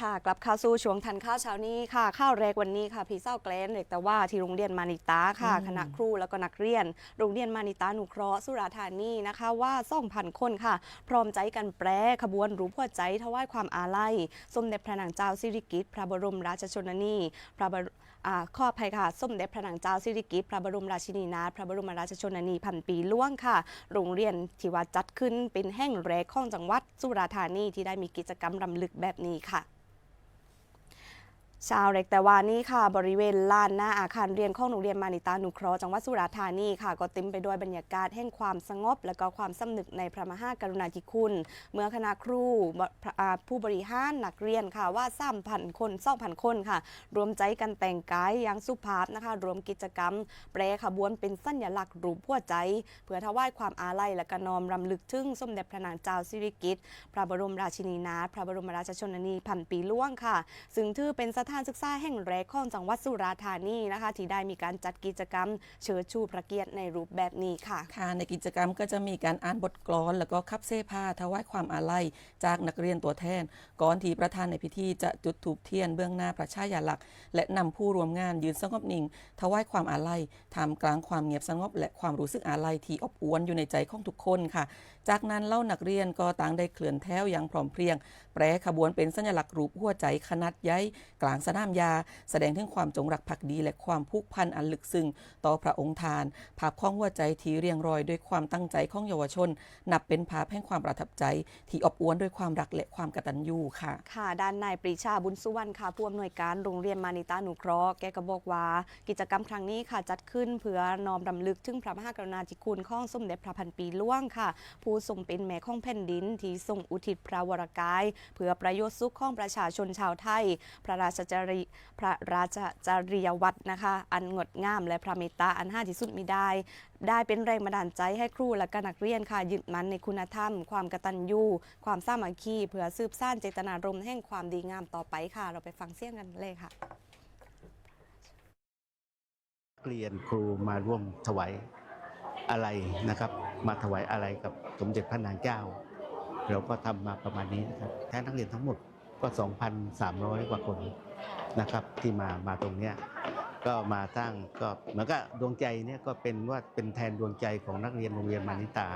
ค่ะ กลับเข้าสู่ช่วงทันข้าวเช้านี้ค่ะ ข้าวแรกวันนี้ค่ะพี่เศร้าแกลนเด็กแต่ว่าที่โรงเรียนมานิตาค่ะอืมคณะครูแล้วก็นักเรียน โรงเรียนมานิตาหนุเคราะห์สุราษฎร์ธานีนะคะ ว่า2,000คนค่ะ พร้อมใจกันแปรขบวนรูปหัวใจถวายความอาลัย สมเด็จพระนางเจ้าสิริกิติ์พระบรมราชชนนีพระบรอ่าข้ออภัยค่ะ สมเด็จพระนางเจ้าสิริกิติ์พระบรมราชินีนาถพระบรมราชชนนีพันปีล่วงค่ะ โรงเรียนที่ว่าจัดขึ้นเป็นแห่งแรกของจังหวัดสุราษฎร์ธานีที่ได้มีกิจกรรมรำลึกแบบนี้ค่ะ ชาวเล็กแต่ว่านี่ค่ะ บริเวณลานหน้าอาคารเรียนของโรงเรียนมานิตานุเคราะห์จังหวัดสุราษฎร์ธานีค่ะก็เต็มไปด้วยบรรยากาศแห่งความสงบ และก็ความสำนึกในพระมหากรุณาธิคุณ เมื่อคณะครูผู้บริหารนักเรียนค่ะว่า3,000คน2,000คนค่ะ รวมใจกันแต่งกายอย่างสุภาพนะคะ รวมกิจกรรม แปรขบวนเป็นสัญลักษณ์รูปหัวใจ เพื่อถวายความอาลัยและก็น้อมรำลึกถึงสมเด็จพระนางเจ้าสิริกิติ์พระบรมราชินีนาถพระบรมราชชนนีพันปีล่วงค่ะ ซึ่งถือเป็นสถานศึกษาแห่งแรกของจังหวัดสุราษฎร์ธานีนะคะ ที่ได้มีการจัดกิจกรรม เชิดชูพระเกียรติในรูปแบบนี้ค่ะค่ะในกิจกรรมก็จะมีการอ่านบทกลอน แล้วก็คับเสื้อผ้าถวายความอาลัยจากนักเรียนตัวแทน ก่อนที่ประธานในพิธีจะจุดถูปเทียนเบื้องหน้าพระชายาลักษณ์และนำผู้ร่วมงานยืนสงบนิ่งถวายความอาลัยท่ามกลางความเงียบสงบและความรู้สึกอาลัยที่อบอวลอยู่ในใจของทุกคนค่ะ จากนั้นเล่านักเรียนก็ต่างได้เคลื่อนแถวอย่างพร้อมเพรียง แปรขบวนเป็นสัญลักษณ์รูปหัวใจขนาดใหญ่กลางสนามยา แสดงถึงความจงรักภักดี และความผูกพันอันลึกซึ้งต่อพระองค์ทาน ภาพของหัวใจที่เรียงรอยด้วยความตั้งใจของเยาวชน นับเป็นภาพแห่งความประทับใจ ที่อบอวลด้วยความรักและความกตัญญูค่ะ ค่ะ ด้านนายปรีชาบุญสุวรรณค่ะผู้อำนวยการโรงเรียนมานิตานุเคราะห์แกก็บอกว่า กิจกรรมครั้งนี้ค่ะจัดขึ้นเพื่อน้อมรำลึกถึงพระมหากรุณาธิคุณของสมเด็จพระพันปีล่วงค่ะ ผู้ทรงเป็นแม่ของแผ่นดินที่ทรงอุทิศพระวรกาย เพื่อประโยชน์สุขของประชาชนชาวไทย พระราชจริพระราชจริยวัตรนะคะ อันงดงามและพระเมตตาอันห้าที่สุดมิได้ ได้เป็นแรงบันดาลใจให้ครูและก็นักเรียนค่ะยึดมั่นในคุณธรรม ความกตัญญูความสามัคคีเพื่อสืบสานเจตนารมณ์แห่งความดีงามต่อไปค่ะ เราไปฟังเสียงกันเลยค่ะนักเรียนครูมาร่วมถวายอะไรนะครับ มาถวายอะไรกับสมเด็จพระนางเจ้า เราก็ทำมาประมาณนี้นะครับแท้นักเรียนทั้งหมด ก็ 2,300 กว่าคนนะครับที่มามาตรงเนี้ยก็มาตั้งก็เหมือนกับดวงใจเนี่ยก็เป็นว่าเป็นแทนดวงใจของนักเรียนโรงเรียนมานิตา